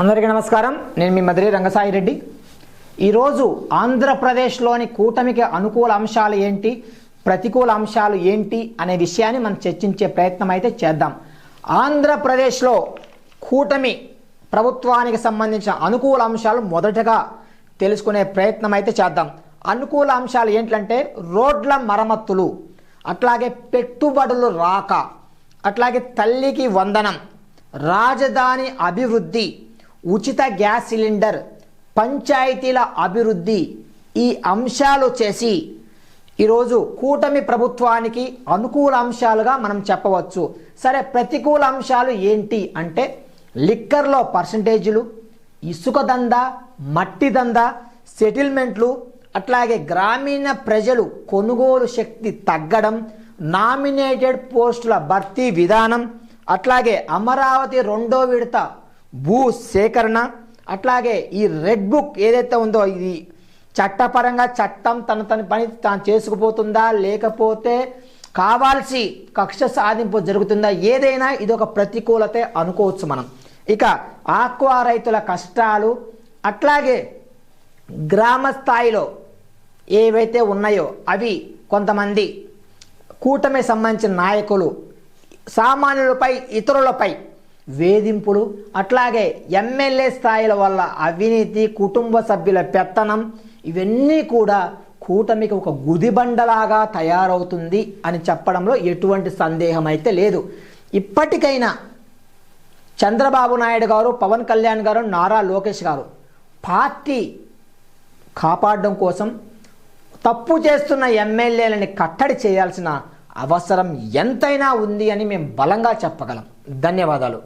అందరికీ నమస్కారం. నేను మీ మధురి రంగసాయి రెడ్డి. ఈరోజు ఆంధ్రప్రదేశ్లోని కూటమికి అనుకూల అంశాలు ఏంటి ప్రతికూల అంశాలు ఏంటి అనే విషయాన్ని మనం చర్చించే ప్రయత్నం అయితే చేద్దాం. ఆంధ్రప్రదేశ్లో కూటమి ప్రభుత్వానికి సంబంధించిన అనుకూల అంశాలు మొదటగా తెలుసుకునే ప్రయత్నం అయితే చేద్దాం. అనుకూల అంశాలు ఏంటంటే రోడ్ల మరమ్మతులు అట్లాగే పెట్టుబడులు రాక అట్లాగే తల్లికి వందనం రాజధాని అభివృద్ధి ఉచిత గ్యాస్ సిలిండర్ పంచాయతీల అభివృద్ధి ఈ అంశాలు చేసి ఈరోజు కూటమి ప్రభుత్వానికి అనుకూల అంశాలుగా మనం చెప్పవచ్చు. సరే ప్రతికూల అంశాలు ఏంటి అంటే లిక్కర్లో పర్సంటేజీలు ఇసుక దందా మట్టి దందా సెటిల్మెంట్లు అట్లాగే గ్రామీణ ప్రజలు కొనుగోలు శక్తి తగ్గడం నామినేటెడ్ పోస్టుల భర్తీ విధానం అట్లాగే అమరావతి రెండో విడత భూ సేకరణ అట్లాగే ఈ రెడ్ బుక్ ఏదైతే ఉందో ఇది చట్టపరంగా చట్టం తన తన పని తాను చేసుకుపోతుందా లేకపోతే కావాల్సి కక్ష సాధింపు జరుగుతుందా ఏదైనా ఇది ఒక ప్రతికూలతే అనుకోవచ్చు మనం. ఇక ఆక్వా రైతుల కష్టాలు అట్లాగే గ్రామ స్థాయిలో ఏవైతే ఉన్నాయో అవి కొంతమంది కూటమి సంబంధించిన నాయకులు సామాన్యులపై ఇతరులపై వేధింపులు అట్లాగే ఎమ్మెల్యే స్థాయిల వల్ల అవినీతి కుటుంబ సభ్యుల పెత్తనం ఇవన్నీ కూడా కూటమికి ఒక గుదిబండలాగా తయారవుతుంది అని చెప్పడంలో ఎటువంటి సందేహం అయితే లేదు. ఇప్పటికైనా చంద్రబాబు నాయుడు గారు పవన్ కళ్యాణ్ గారు నారా లోకేష్ గారు పార్టీ కాపాడడం కోసం తప్పు చేస్తున్న ఎమ్మెల్యేలని కట్టడి చేయాల్సిన అవసరం ఎంతైనా ఉంది అని మేము బలంగా చెప్పగలం. ధన్యవాదాలు.